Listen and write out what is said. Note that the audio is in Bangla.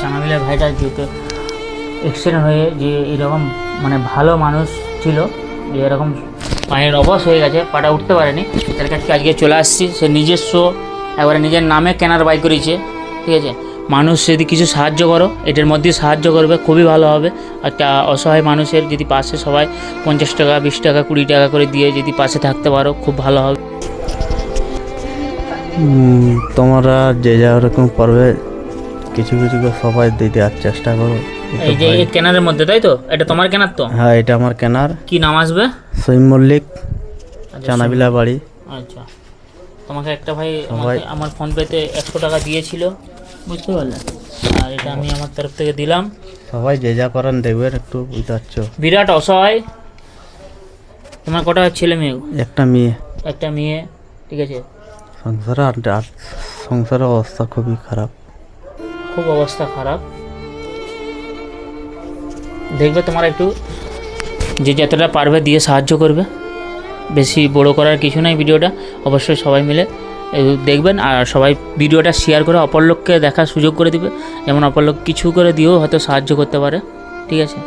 চানামিলের ভাইটা যেতে অ্যাক্সিডেন্ট হয়ে যে এরকম মানে ভালো মানুষ ছিল, যে এরকম পায়ের অবশ হয়ে গেছে, পাটা উঠতে পারেনি। তার কাছে আজকে চলে আসছি, সে নিজস্ব, একবারে নিজের নামে কেনার বাই করেছে, ঠিক আছে? মানুষ যদি কিছু সাহায্য করো, এটার মধ্যে সাহায্য করবে, খুবই ভালো হবে। একটা অসহায় মানুষের যদি পাশে সবাই পঞ্চাশ টাকা, বিশ টাকা, কুড়ি টাকা করে দিয়ে যদি পাশে থাকতে পারো, খুব ভালো হবে। তোমরা যে যা রকম পারবে কিছু কিছু করে সবাই দিয়ে দেওয়ার চেষ্টা করো। এই যে এই কেনারের মধ্যে তাই তো? এটা তোমার কেনার তো? হ্যাঁ এটা আমার কেনার। কি নাম আসবে? সৈম মল্লিক আচ্ছা, চানাবিলা বাড়ি। আচ্ছা। তোমাকে একটা ভাই আমাকে আমার ফোন পেতে একশো টাকা দিয়েছিল। বুঝতে পারলে আর এটা আমি আমার তরফ থেকে দিলাম। সবাই যে যা করেন দেখবেন একটু বুঝতে পারছ বিরাট অসহায়। তোমার কটা ছেলে মেয়ে? একটা মেয়ে। একটা মেয়ে ঠিক আছে? সংসারে সংসারের অবস্থা খুবই খারাপ। খুব অবস্থা খারাপ। দেখবে তোমার একটু যে যতটা পারবে দিয়ে সাহায্য করবে। বেশি বড় করার কিছু নাই ভিডিওটা, অবশ্যই সবাই মিলে দেখবেন আর সবাই ভিডিওটা শেয়ার করে অপর লোককে দেখার সুযোগ করে দিবে। যেমন অপর লোক কিছু করে দিয়েও হয়তো সাহায্য করতে পারে, ঠিক আছে?